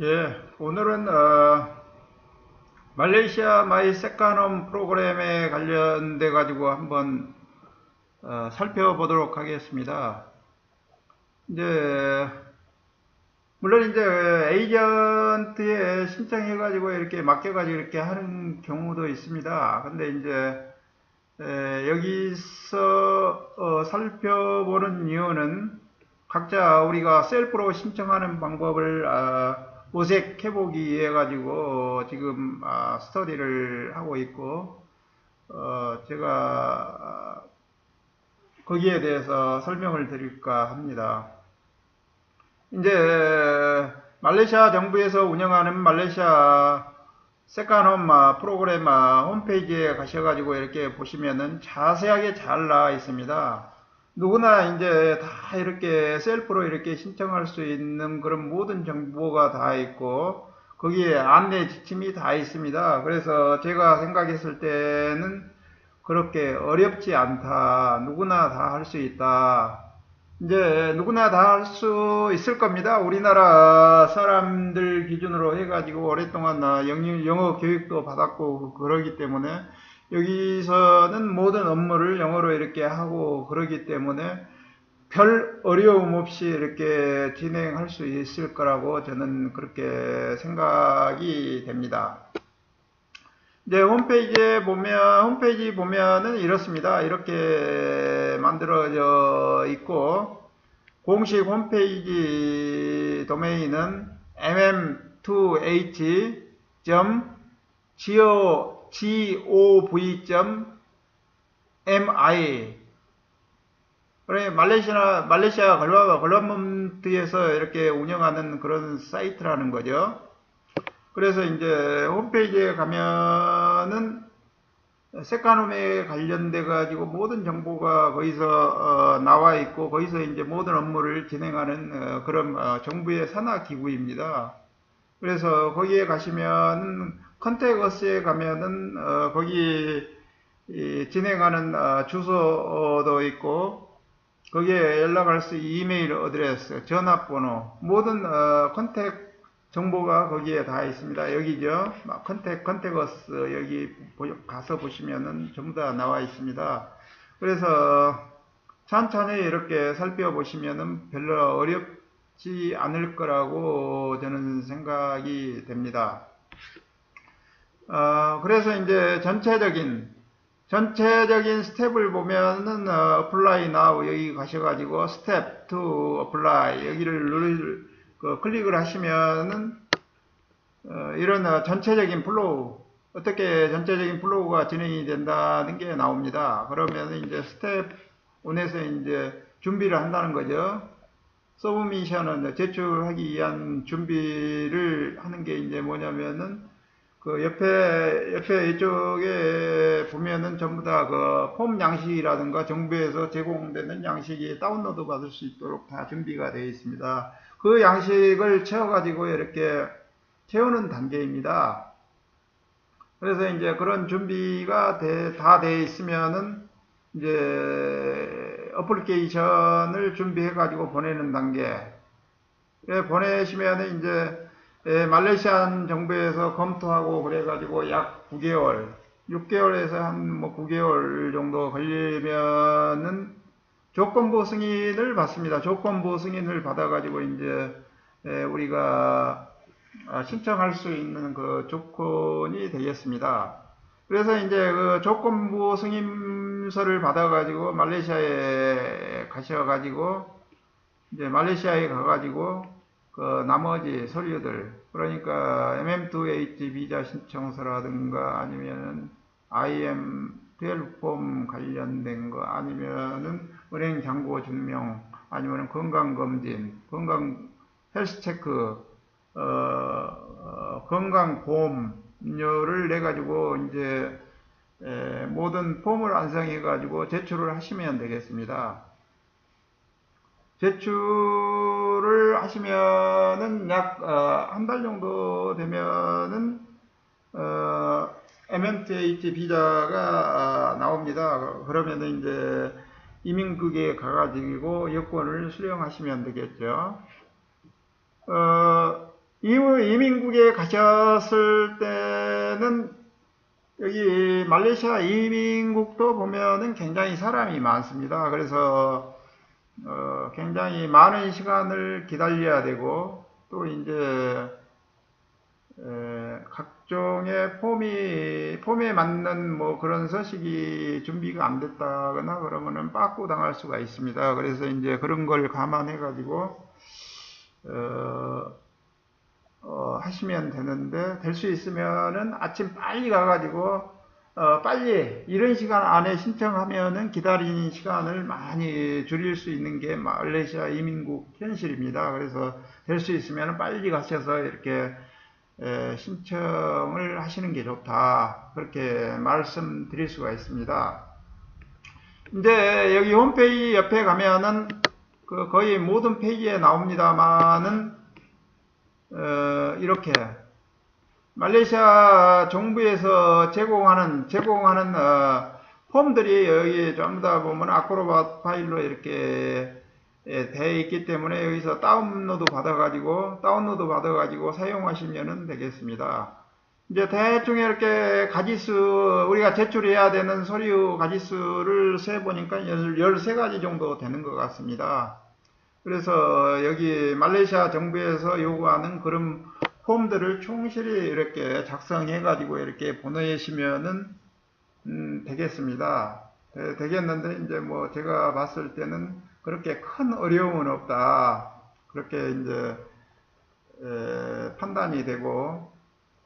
예, 오늘은 어, 말레이시아 마이 세카놈 프로그램에 관련돼 가지고 한번 어, 살펴보도록 하겠습니다. 이제 물론 이제 에이전트에 신청해 가지고 이렇게 맡겨 가지고 이렇게 하는 경우도 있습니다. 근데 이제 에, 여기서 어, 살펴보는 이유는 각자 우리가 셀프로 신청하는 방법을 아, 모색해보기 위해 가지고 지금 아, 스터디를 하고 있고 어, 제가 아, 거기에 대해서 설명을 드릴까 합니다. 이제 말레이시아 정부에서 운영하는 말레이시아 세카홈 프로그램 아, 홈페이지에 가셔가지고 이렇게 보시면은 자세하게 잘 나와 있습니다. 누구나 이제 다 이렇게 셀프로 이렇게 신청할 수 있는 그런 모든 정보가 다 있고 거기에 안내 지침이 다 있습니다. 그래서 제가 생각했을 때는 그렇게 어렵지 않다. 누구나 다 할 수 있다. 이제 누구나 다 할 수 있을 겁니다. 우리나라 사람들 기준으로 해가지고 오랫동안 영어 교육도 받았고 그러기 때문에 여기서는 모든 업무를 영어로 이렇게 하고 그러기 때문에 별 어려움 없이 이렇게 진행할 수 있을 거라고 저는 그렇게 생각이 됩니다. 이제 홈페이지에 보면 홈페이지 보면은 이렇습니다. 이렇게 만들어져 있고 공식 홈페이지 도메인은 mm2h.gov.mi 그래 말레이시아 말레이시아 걸러먼트에서 이렇게 운영하는 그런 사이트라는 거죠. 그래서 이제 홈페이지에 가면은 세카놈에 관련돼 가지고 모든 정보가 거기서 어, 나와 있고 거기서 이제 모든 업무를 진행하는 어, 그런 어, 정부의 산하 기구입니다. 그래서 거기에 가시면 컨택어스에 가면은 어, 거기 진행하는 어, 주소도 있고 거기에 연락할 수 이메일 어드레스, 전화번호 모든 어, 컨택 정보가 거기에 다 있습니다. 여기죠. 컨택, 컨택어스 여기 가서 보시면은 전부 다 나와 있습니다. 그래서 천천히 이렇게 살펴보시면은 별로 어렵지 않을 거라고 저는 생각이 됩니다. 어, 그래서 이제 전체적인 전체적인 스텝을 보면은 어, apply now 여기 가셔가지고 step to apply 여기를 누르 그 클릭을 하시면은 어, 이런 어, 전체적인 플로우 어떻게 전체적인 플로우가 진행이 된다는 게 나옵니다. 그러면 이제 스텝 1에서 이제 준비를 한다는 거죠. 서브미션은 제출하기 위한 준비를 하는 게 이제 뭐냐면은 그 옆에 옆에 이쪽에 보면은 전부 다 그 폼 양식이라든가 정부에서 제공되는 양식이 다운로드 받을 수 있도록 다 준비가 되어 있습니다. 그 양식을 채워가지고 이렇게 채우는 단계입니다. 그래서 이제 그런 준비가 다 되어 있으면은 이제 어플리케이션을 준비해 가지고 보내는 단계. 예, 보내시면은 이제 예, 말레이시안 정부에서 검토하고 그래 가지고 약 9개월, 6개월에서 한 뭐 9개월 정도 걸리면은 조건부 승인을 받습니다. 조건부 승인을 받아가지고 이제 우리가 아, 신청할 수 있는 그 조건이 되겠습니다. 그래서 이제 그 조건부 승인서를 받아가지고 말레이시아에 가셔가지고 이제 말레이시아에 가가지고 그 나머지 서류들 그러니까 MM2H 비자 신청서라든가 아니면은 IM 12 폼 관련된 거 아니면은 은행 잔고 증명 아니면 건강검진, 건강 헬스 체크, 어, 어, 건강보험료를 내 가지고 이제 에, 모든 폼을 완성해 가지고 제출을 하시면 되겠습니다. 제출 을 하시면은 약 한달 정도 되면은 어, MMTH 비자가 나옵니다. 그러면은 이제 이민국에 가가지고 여권을 수령하시면 되겠죠. 어, 이민국에 가셨을 때는 여기 말레이시아 이민국도 보면은 굉장히 사람이 많습니다. 그래서 어, 굉장히 많은 시간을 기다려야 되고 또 이제 에, 각종의 폼이 폼에 맞는 뭐 그런 서식이 준비가 안 됐다거나 그러면은 빠꾸 당할 수가 있습니다. 그래서 이제 그런 걸 감안해 가지고 어, 어, 하시면 되는데 될 수 있으면은 아침 빨리 가가지고 어, 빨리 이런 시간 안에 신청하면은 기다리는 시간을 많이 줄일 수 있는 게 말레이시아 이민국 현실입니다. 그래서 될 수 있으면 빨리 가셔서 이렇게 에, 신청을 하시는 게 좋다. 그렇게 말씀드릴 수가 있습니다. 이제 여기 홈페이지 옆에 가면은 그 거의 모든 페이지에 나옵니다만은 어, 이렇게 말레이시아 정부에서 제공하는 제공하는 어, 폼들이 여기 전부 다 보면 아크로바 파일로 이렇게 예, 되어 있기 때문에 여기서 다운로드 받아가지고 다운로드 받아가지고 사용하시면 되겠습니다. 이제 대충 이렇게 가지수 우리가 제출해야 되는 서류 가지수를 세 보니까 13가지 정도 되는 것 같습니다. 그래서 여기 말레이시아 정부에서 요구하는 그런 폼들을 충실히 이렇게 작성해 가지고 이렇게 보내시면은 음, 되겠습니다. 되, 겠는데 이제 뭐 제가 봤을 때는 그렇게 큰 어려움은 없다. 그렇게 이제 에, 판단이 되고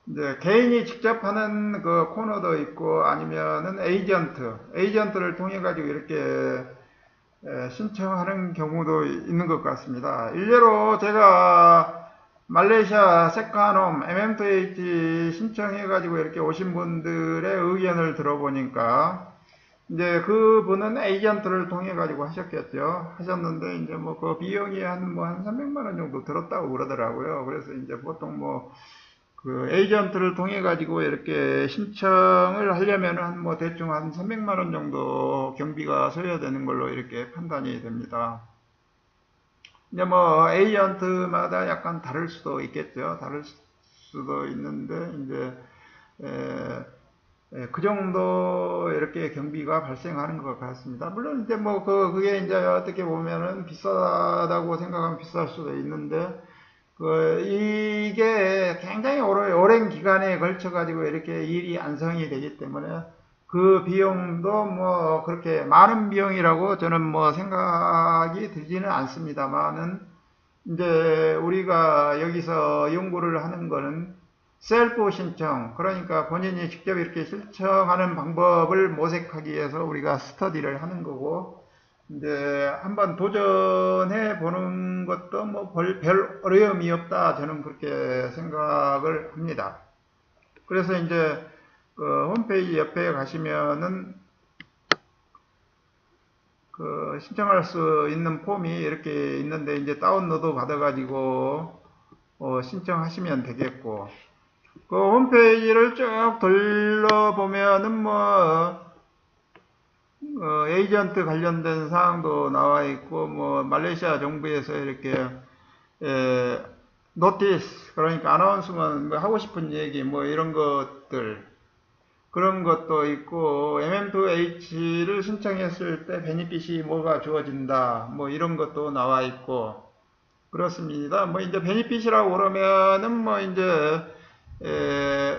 이제 개인이 직접 하는 그 코너도 있고 아니면은 에이전트, 에이전트를 통해 가지고 이렇게 신청하는 경우도 있는 것 같습니다. 일례로 제가 말레이시아 세카놈 MM2H 신청해가지고 이렇게 오신 분들의 의견을 들어보니까 이제 그 분은 에이전트를 통해 가지고 하셨겠죠. 하셨는데 이제 뭐 그 비용이 한 뭐한 300만 원 정도 들었다고 그러더라고요. 그래서 이제 보통 뭐 그 에이전트를 통해 가지고 이렇게 신청을 하려면 한뭐 대충 한 300만 원 정도 경비가 서야 되는 걸로 이렇게 판단이 됩니다. 이제 뭐 에이전트마다 약간 다를 수도 있겠죠. 다를 수도 있는데 이제 에, 에, 그 정도 이렇게 경비가 발생하는 것 같습니다. 물론 이제 뭐 그 그게 이제 어떻게 보면은 비싸다고 생각하면 비쌀 수도 있는데 그 이게 굉장히 오래, 오랜 기간에 걸쳐 가지고 이렇게 일이 안성이 되기 때문에 그 비용도 뭐 그렇게 많은 비용이라고 저는 뭐 생각이 들지는 않습니다만은 이제 우리가 여기서 연구를 하는 거는 셀프 신청 그러니까 본인이 직접 이렇게 신청하는 방법을 모색하기 위해서 우리가 스터디를 하는 거고 이제 한번 도전해 보는 것도 뭐별 어려움이 없다 저는 그렇게 생각을 합니다. 그래서 이제 그 홈페이지 옆에 가시면은 그 신청할 수 있는 폼이 이렇게 있는데 이제 다운로드 받아가지고 어 신청하시면 되겠고 그 홈페이지를 쭉 둘러보면은 뭐 어, 에이전트 관련된 사항도 나와 있고 뭐 말레이시아 정부에서 이렇게 에, 노티스 그러니까 아나운스먼 뭐 하고 싶은 얘기 뭐 이런 것들 그런 것도 있고 MM2H를 신청했을 때 베니핏이 뭐가 주어진다 뭐 이런 것도 나와 있고 그렇습니다. 뭐 이제 베니핏이라고 그러면은 뭐 이제 에,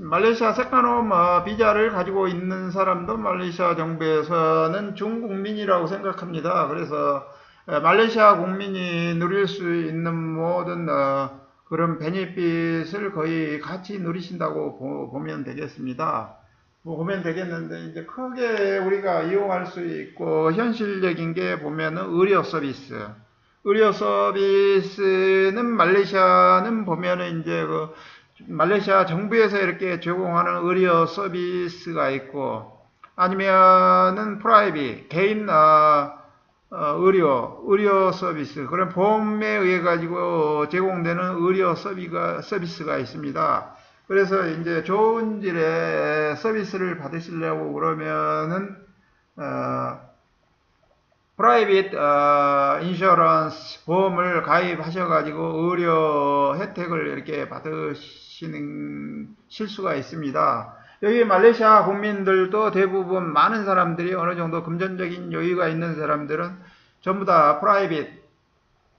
말레이시아 세카노 뭐 비자를 가지고 있는 사람도 말레이시아 정부에서는 중국민이라고 생각합니다. 그래서 말레이시아 국민이 누릴 수 있는 모든 어, 그런 베니핏을 거의 같이 누리신다고 보면 되겠습니다. 뭐 보면 되겠는데 이제 크게 우리가 이용할 수 있고 현실적인 게 보면은 의료 서비스. 의료 서비스는 말레이시아는 보면은 이제 그 말레이시아 정부에서 이렇게 제공하는 의료 서비스가 있고 아니면은 프라이빗 개인 어, 어, 의료 의료 서비스 그런 보험에 의해 가지고 제공되는 의료 서비가 서비스가 있습니다. 그래서 이제 좋은 질의 서비스를 받으시려고 그러면은 어, 프라이빗 어, 인슈런스 보험을 가입하셔가지고 의료 혜택을 이렇게 받으시는 실수가 있습니다. 여기 말레이시아 국민들도 대부분 많은 사람들이 어느 정도 금전적인 여유가 있는 사람들은 전부 다 프라이빗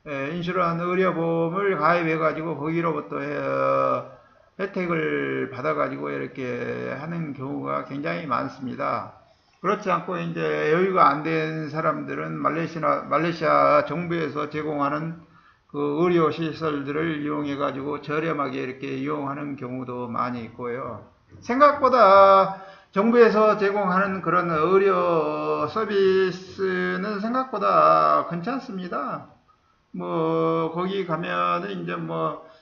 예, 인슈런 의료보험을 가입해가지고 거기로부터 어, 혜택을 받아가지고 이렇게 하는 경우가 굉장히 많습니다. 그렇지 않고 이제 여유가 안 된 사람들은 말레이시아, 말레이시아 정부에서 제공하는 그 의료 시설들을 이용해 가지고 저렴하게 이렇게 이용하는 경우도 많이 있고요. 생각보다 정부에서 제공하는 그런 의료 서비스는 생각보다 괜찮습니다. 뭐 거기 가면은 이제 뭐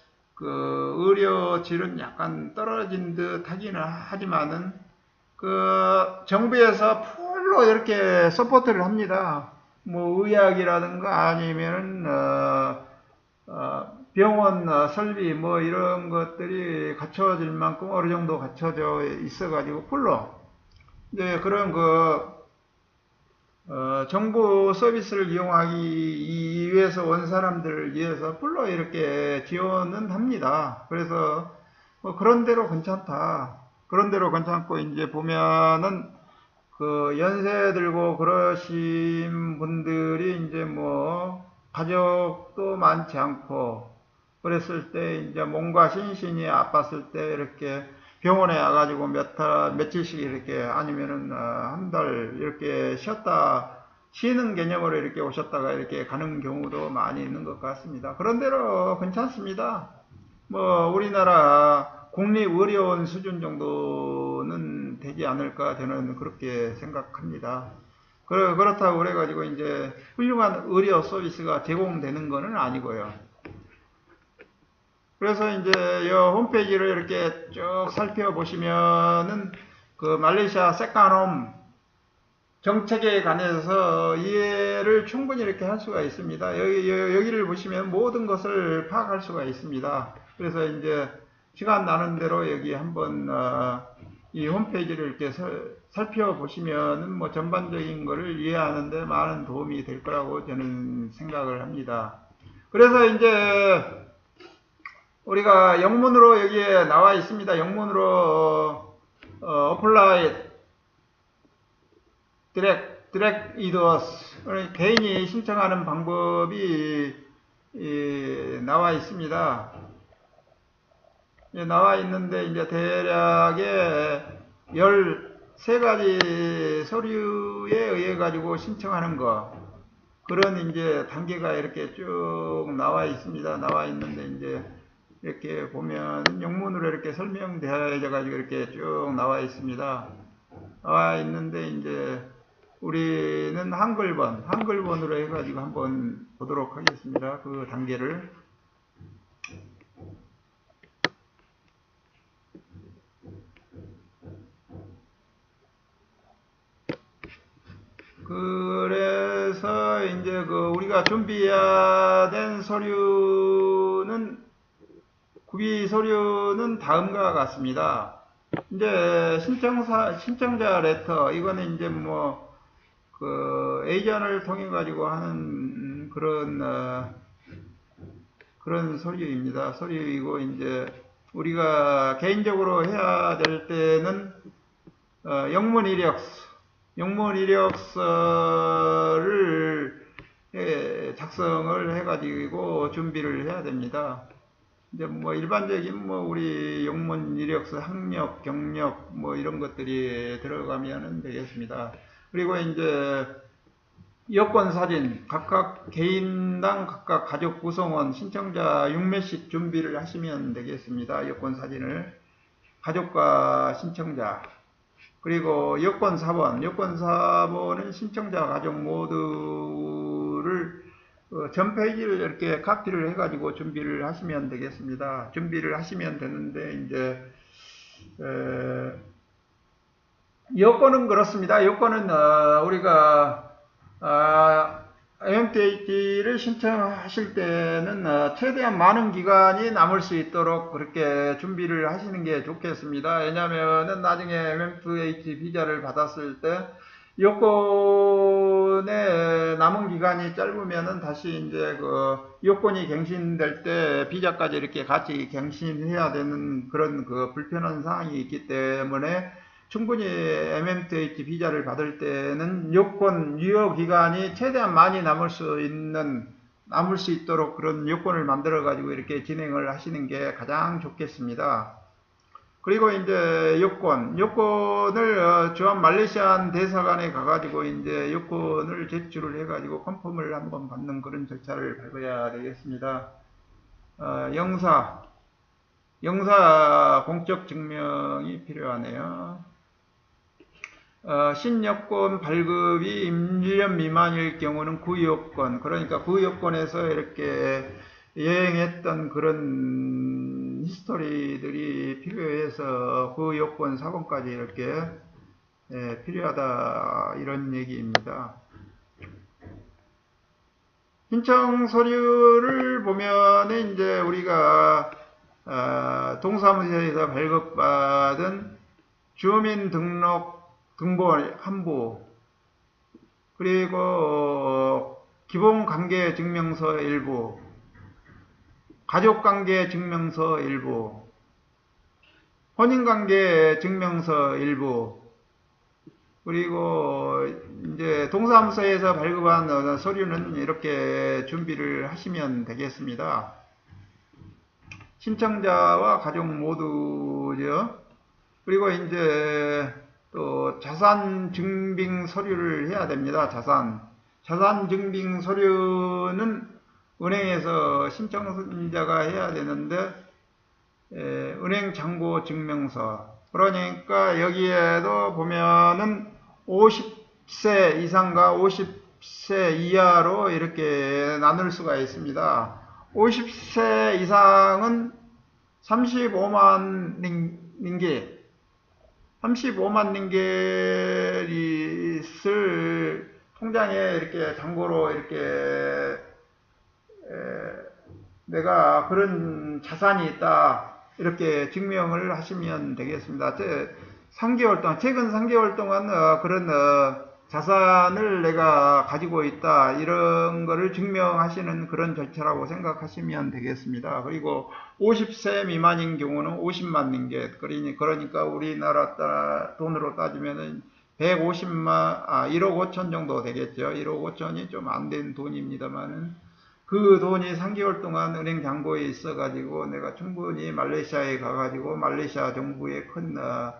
그 의료 질은 약간 떨어진 듯 하기는 하지만은 그 정부에서 풀로 이렇게 서포트를 합니다. 뭐 의학이라든가 아니면은 어, 어, 병원 어, 설비 뭐 이런 것들이 갖춰질 만큼 어느 정도 갖춰져 있어가지고 풀로 이제 그런 그 어, 정부 서비스를 이용하기 위해서 온 사람들을 위해서 풀로 이렇게 지원은 합니다. 그래서 뭐 그런 대로 괜찮다. 그런 대로 괜찮고 이제 보면은 그 연세 들고 그러신 분들이 이제 뭐 가족도 많지 않고 그랬을 때 이제 몸과 신신이 아팠을 때 이렇게 병원에 와가지고 몇 달, 며칠씩 이렇게 아니면은 어, 한달 이렇게 쉬었다 쉬는 개념으로 이렇게 오셨다가 이렇게 가는 경우도 많이 있는 것 같습니다. 그런대로 괜찮습니다. 뭐 우리나라 국립의료원 수준 정도는 되지 않을까 저는 그렇게 생각합니다. 그렇다고 그래가지고 이제 훌륭한 의료 서비스가 제공되는 것은 아니고요. 그래서 이제 이 홈페이지를 이렇게 쭉 살펴보시면은 그 말레이시아 세카놈 정책에 관해서 이해를 충분히 이렇게 할 수가 있습니다. 여기, 여기를 보시면 모든 것을 파악할 수가 있습니다. 그래서 이제 시간 나는 대로 여기 한번 어, 이 홈페이지를 이렇게 설, 살펴보시면은 뭐 전반적인 것을 이해하는데 많은 도움이 될 거라고 저는 생각을 합니다. 그래서 이제 우리가 영문으로 여기에 나와 있습니다. 영문으로 어, apply direct, direct idos 개인이 신청하는 방법이 이, 나와 있습니다. 나와 있는데 이제 대략의 13가지 서류에 의해 가지고 신청하는 거 그런 이제 단계가 이렇게 쭉 나와 있습니다. 나와 있는데 이제 이렇게 보면 영문으로 이렇게 설명되어 가지고 이렇게 쭉 나와 있습니다. 나와 있는데 이제 우리는 한글번, 한글번으로 해가지고 한번 보도록 하겠습니다. 그 단계를. 그래서 이제 그 우리가 준비해야 된 서류는 구비 서류는 다음과 같습니다. 이제 신청사 신청자 레터 이거는 이제 뭐 그 에이전을 통해 가지고 하는 그런 어, 그런 서류입니다. 서류이고 이제 우리가 개인적으로 해야 될 때는 어, 영문 이력서 영문 이력서를 작성을 해가지고 준비를 해야 됩니다. 이제 뭐 일반적인 뭐 우리 영문 이력서 학력, 경력 뭐 이런 것들이 들어가면 되겠습니다. 그리고 이제 여권 사진 각각 개인당 각각 가족 구성원 신청자 6매씩 준비를 하시면 되겠습니다. 여권 사진을 가족과 신청자 그리고 여권 4번, 여권 4번은 신청자 가족 모두를 어, 전 페이지를 이렇게 카피를 해가지고 준비를 하시면 되겠습니다. 준비를 하시면 되는데 이제 에, 여권은 그렇습니다. 여권은 어, 우리가 어, MMTH를 신청하실 때는 어, 최대한 많은 기간이 남을 수 있도록 그렇게 준비를 하시는 게 좋겠습니다. 왜냐하면 나중에 MMTH 비자를 받았을 때 여권 여권의 남은 기간이 짧으면은 다시 이제 그 여권이 갱신될 때 비자까지 이렇게 같이 갱신해야 되는 그런 그 불편한 사항이 있기 때문에 충분히 MMTH 비자를 받을 때는 여권 유효 기간이 최대한 많이 남을 수 있는 남을 수 있도록 그런 여권을 만들어 가지고 이렇게 진행을 하시는 게 가장 좋겠습니다. 그리고 이제 여권, 여권을 어, 주한 말레이시안 대사관에 가가지고 이제 여권을 제출을 해가지고 컨펌을 한번 받는 그런 절차를 밟아야 되겠습니다. 어, 영사, 영사 공적 증명이 필요하네요. 어, 신여권 발급이 1년 미만일 경우는 구여권, 그러니까 구여권에서 이렇게 여행했던 그런 히스토리들이 필요해서 그 여권 사본까지 이렇게 예, 필요하다 이런 얘기입니다. 신청 서류를 보면은 이제 우리가 아, 동사무소에서 발급받은 주민등록 등본 한부 그리고 기본관계 증명서 일부 가족관계 증명서 일부, 혼인관계 증명서 일부, 그리고 이제 동사무소에서 발급한 서류는 이렇게 준비를 하시면 되겠습니다. 신청자와 가족 모두죠. 그리고 이제 또 자산 증빙 서류를 해야 됩니다. 자산. 자산 증빙 서류는 은행에서 신청자가 해야 되는데 에, 은행 잔고 증명서 그러니까 여기에도 보면은 50세 이상과 50세 이하로 이렇게 나눌 수가 있습니다. 50세 이상은 35만 링기 35만 링겔을 통장에 이렇게 잔고로 이렇게 내가 그런 자산이 있다 이렇게 증명을 하시면 되겠습니다. 3개월 동안 최근 3개월 동안 어, 그런 어, 자산을 내가 가지고 있다 이런 거를 증명하시는 그런 절차라고 생각하시면 되겠습니다. 그리고 50세 미만인 경우는 50만 링겟 그러니까 우리나라 돈으로 따지면은 150만 아 1억 5천 정도 되겠죠. 1억 5천이 좀 안 된 돈입니다만은 그 돈이 3개월 동안 은행 잔고에 있어가지고 내가 충분히 말레이시아에 가가지고 말레이시아 정부에 큰 어,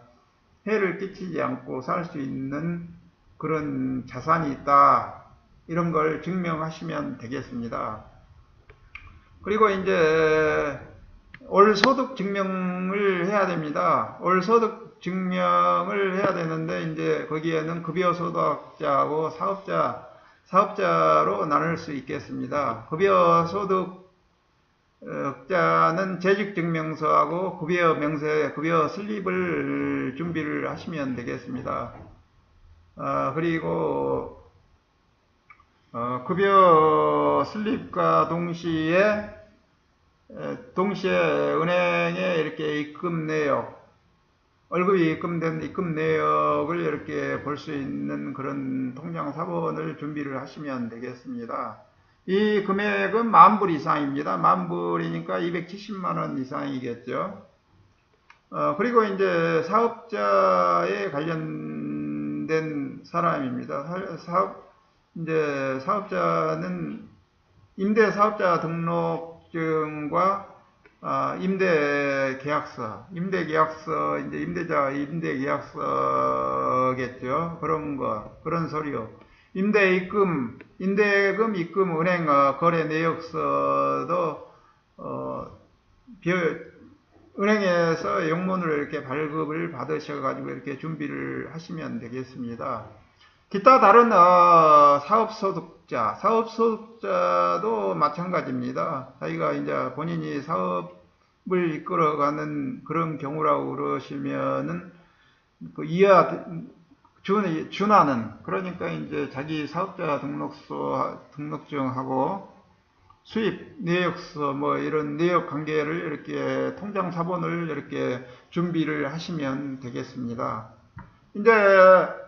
해를 끼치지 않고 살 수 있는 그런 자산이 있다. 이런 걸 증명하시면 되겠습니다. 그리고 이제 올 소득 증명을 해야 됩니다. 올 소득 증명을 해야 되는데 이제 거기에는 급여 소득자하고 사업자 사업자로 나눌 수 있겠습니다. 급여 소득자는 재직증명서하고 급여 명세, 급여 슬립을 준비를 하시면 되겠습니다. 아, 그리고 어, 급여 슬립과 동시에 동시에 은행에 이렇게 입금 내역 월급이 입금된 입금 내역을 이렇게 볼 수 있는 그런 통장 사본을 준비를 하시면 되겠습니다. 이 금액은 만불 이상입니다. 만불이니까 270만원 이상이겠죠. 어, 그리고 이제 사업자에 관련된 사람입니다. 사업, 이제 사업자는 임대 사업자 등록증과 아, 임대 계약서, 임대 계약서, 이제 임대자 임대 계약서겠죠. 그런 거, 그런 서류. 임대 입금, 임대금 입금 은행 어, 거래 내역서도 어, 은행에서 영문으로 이렇게 발급을 받으셔가지고 이렇게 준비를 하시면 되겠습니다. 기타 다른 어, 사업소득자, 사업소득자도 마찬가지입니다. 자기가 이제 본인이 사업을 이끌어가는 그런 경우라고 그러시면은 그 이하 준, 준하는 그러니까 이제 자기 사업자 등록소 등록증하고 수입 내역서 뭐 이런 내역 관계를 이렇게 통장 사본을 이렇게 준비를 하시면 되겠습니다. 이제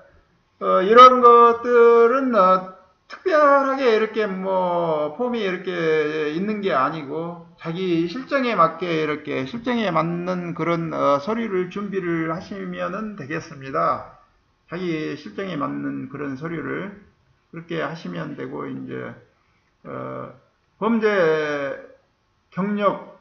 어, 이런 것들은 어, 특별하게 이렇게 뭐 폼이 이렇게 있는 게 아니고 자기 실정에 맞게 이렇게 실정에 맞는 그런 어, 서류를 준비를 하시면은 되겠습니다. 자기 실정에 맞는 그런 서류를 그렇게 하시면 되고 이제 어, 범죄 경력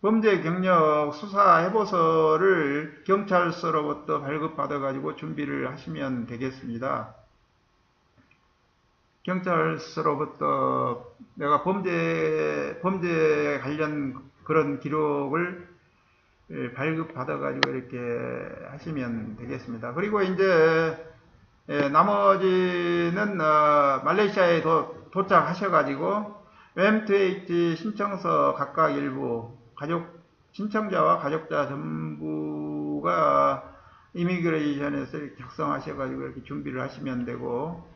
범죄 경력 수사 해보서를 경찰서로부터 발급받아 가지고 준비를 하시면 되겠습니다. 경찰서로부터 내가 범죄 범죄 관련 그런 기록을 예, 발급받아 가지고 이렇게 하시면 되겠습니다. 그리고 이제 예, 나머지는 어, 말레이시아에 도, 도착하셔 가지고 M2H 신청서 각각 일부 가족 신청자와 가족자 전부가 이미그레이션에서 작성하셔 가지고 이렇게 준비를 하시면 되고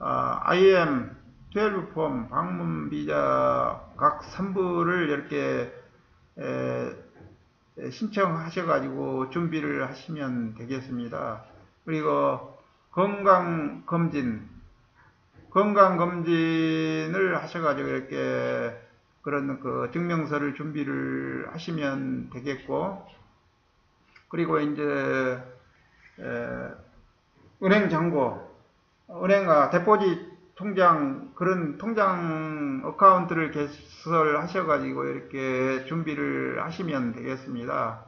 아, IM 12폼 방문 비자 각 3부를 이렇게 에, 신청하셔가지고 준비를 하시면 되겠습니다. 그리고 건강검진, 건강검진을 하셔가지고 이렇게 그런 그 증명서를 준비를 하시면 되겠고, 그리고 이제, 에, 은행 잔고, 은행과 데포짓 통장 그런 통장 어카운트를 개설하셔 가지고 이렇게 준비를 하시면 되겠습니다.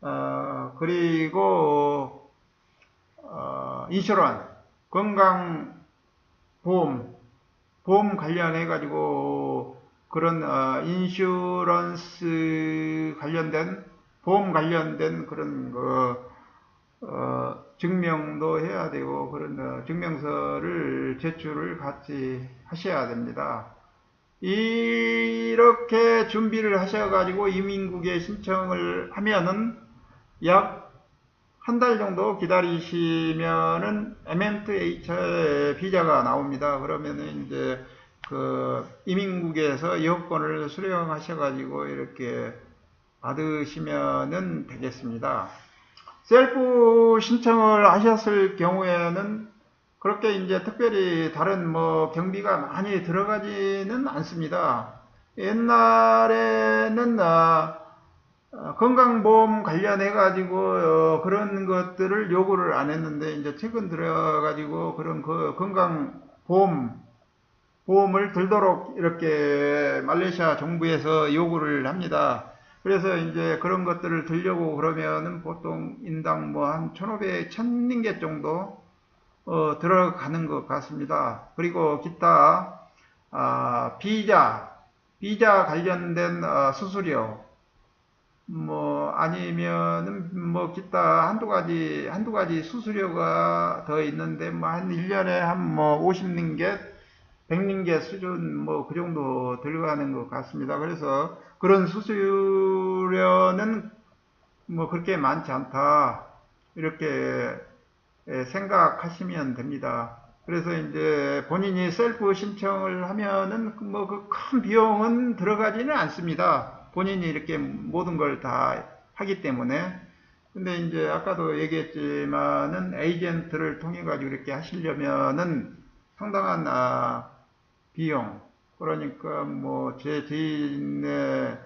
어, 그리고 어, 인슈런 건강 보험 보험 관련해 가지고 그런 어, 인슈런스 관련된 보험 관련된 그런 그 어, 증명도 해야 되고 그런 어, 증명서를 제출을 같이 하셔야 됩니다. 이렇게 준비를 하셔가지고 이민국에 신청을 하면은 약 한 달 정도 기다리시면은 MM2H 비자가 나옵니다. 그러면은 이제 그 이민국에서 여권을 수령하셔가지고 이렇게 받으시면은 되겠습니다. 셀프 신청을 하셨을 경우에는 그렇게 이제 특별히 다른 뭐 경비가 많이 들어가지는 않습니다. 옛날에는 어, 어, 건강보험 관련해 가지고 어, 그런 것들을 요구를 안 했는데 이제 최근 들어 가지고 그런 그 건강보험 보험을 들도록 이렇게 말레이시아 정부에서 요구를 합니다. 그래서 이제 그런 것들을 들려고 그러면은 보통 인당 뭐 한 1,500, 1,000링겟 정도 어, 들어가는 것 같습니다. 그리고 기타 아, 비자, 비자 관련된 어, 수수료, 뭐 아니면은 뭐 기타 한두 가지 한두 가지 수수료가 더 있는데 뭐 한 1년에 한 뭐 50링겟, 100링겟 수준 뭐 그 정도 들어가는 것 같습니다. 그래서 그런 수수료는 뭐 그렇게 많지 않다. 이렇게 생각하시면 됩니다. 그래서 이제 본인이 셀프 신청을 하면은 뭐 그 큰 비용은 들어가지는 않습니다. 본인이 이렇게 모든 걸 다 하기 때문에. 근데 이제 아까도 얘기했지만은 에이전트를 통해 가지고 이렇게 하시려면은 상당한 아 비용, 그러니까 뭐제 지인의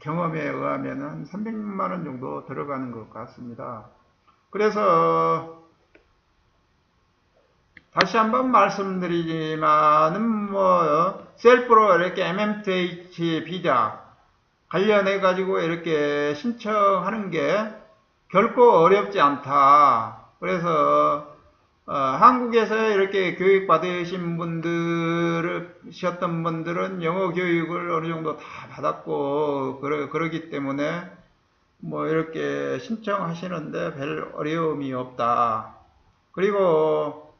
경험에 의하면 한 300만 원 정도 들어가는 것 같습니다. 그래서 다시 한번 말씀드리지만은 뭐 셀프로 이렇게 MMTH 비자 관련해 가지고 이렇게 신청하는 게 결코 어렵지 않다. 그래서 어, 한국에서 이렇게 교육 받으신 분들이셨던 분들은 영어 교육을 어느 정도 다 받았고 그러, 그러기 때문에 뭐 이렇게 신청하시는데 별 어려움이 없다. 그리고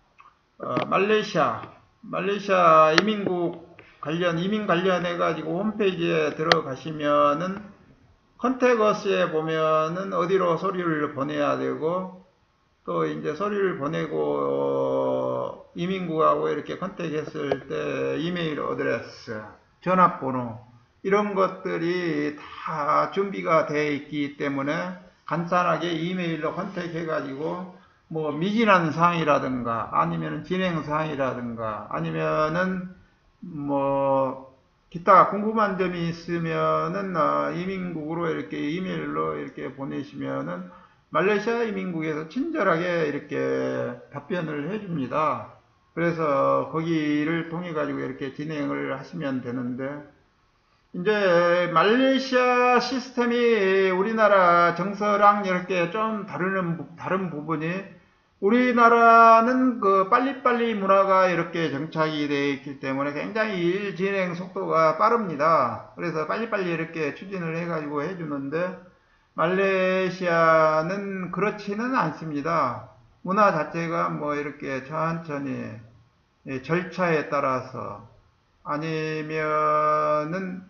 어, 말레이시아 말레이시아 이민국 관련 이민 관련해 가지고 홈페이지에 들어가시면은 컨택어스에 보면은 어디로 서류를 보내야 되고 또 이제 서류를 보내고 어, 이민국하고 이렇게 컨택했을 때 이메일 어드레스, 전화번호 이런 것들이 다 준비가 되어 있기 때문에 간단하게 이메일로 컨택해 가지고 뭐 미진한 사항이라든가 아니면 진행 사항이라든가 아니면은 뭐 기타 궁금한 점이 있으면은 어, 이민국으로 이렇게 이메일로 이렇게 보내시면은 말레이시아 이민국에서 친절하게 이렇게 답변을 해줍니다. 그래서 거기를 통해 가지고 이렇게 진행을 하시면 되는데 이제 말레이시아 시스템이 우리나라 정서랑 이렇게 좀 부- 다른 부분이 우리나라는 그 빨리빨리 문화가 이렇게 정착이 되어 있기 때문에 굉장히 일 진행 속도가 빠릅니다. 그래서 빨리빨리 이렇게 추진을 해가지고 해주는데 말레이시아는 그렇지는 않습니다. 문화 자체가 뭐 이렇게 천천히 예, 절차에 따라서 아니면은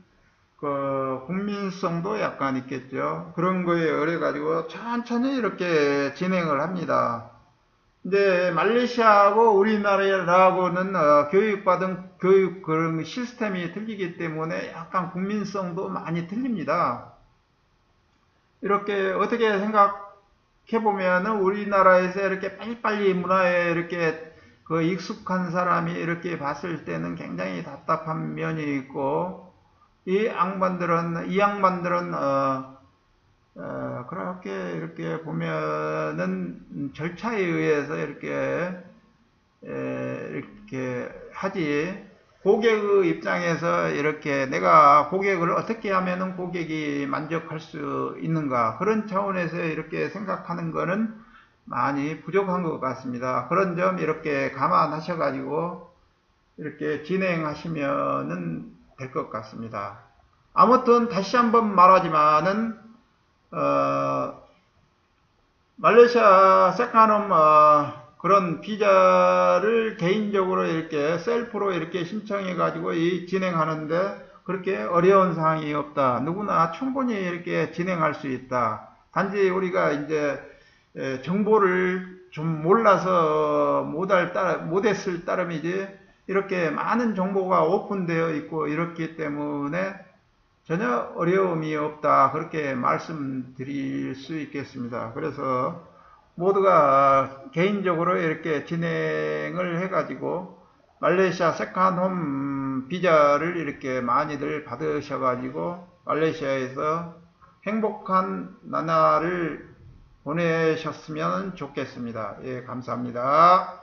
그 국민성도 약간 있겠죠. 그런 거에 의해 가지고 천천히 이렇게 진행을 합니다. 근데 말레이시아하고 우리나라하고는 어, 교육받은 교육 그런 시스템이 틀리기 때문에 약간 국민성도 많이 틀립니다. 이렇게 어떻게 생각해 보면은 우리나라에서 이렇게 빨리빨리 문화에 이렇게 그 익숙한 사람이 이렇게 봤을 때는 굉장히 답답한 면이 있고 이 양반들은 이 양반들은 어, 어, 그렇게 이렇게 보면은 절차에 의해서 이렇게 에, 이렇게 하지 고객의 입장에서 이렇게 내가 고객을 어떻게 하면은 고객이 만족할 수 있는가 그런 차원에서 이렇게 생각하는 거는 많이 부족한 것 같습니다. 그런 점 이렇게 감안하셔 가지고 이렇게 진행하시면은 될 것 같습니다. 아무튼 다시 한번 말하지만은 어, 말레이시아 세카놈 어, 그런 비자를 개인적으로 이렇게 셀프로 이렇게 신청해 가지고 이 진행하는데 그렇게 어려운 사항이 없다. 누구나 충분히 이렇게 진행할 수 있다. 단지 우리가 이제 에, 정보를 좀 몰라서 못할 따 못했을 따름이지 이렇게 많은 정보가 오픈되어 있고 이렇기 때문에 전혀 어려움이 없다. 그렇게 말씀드릴 수 있겠습니다. 그래서 모두가 개인적으로 이렇게 진행을 해가지고 말레이시아 세컨홈 비자를 이렇게 많이들 받으셔가지고 말레이시아에서 행복한 나날을 보내셨으면 좋겠습니다. 예, 감사합니다.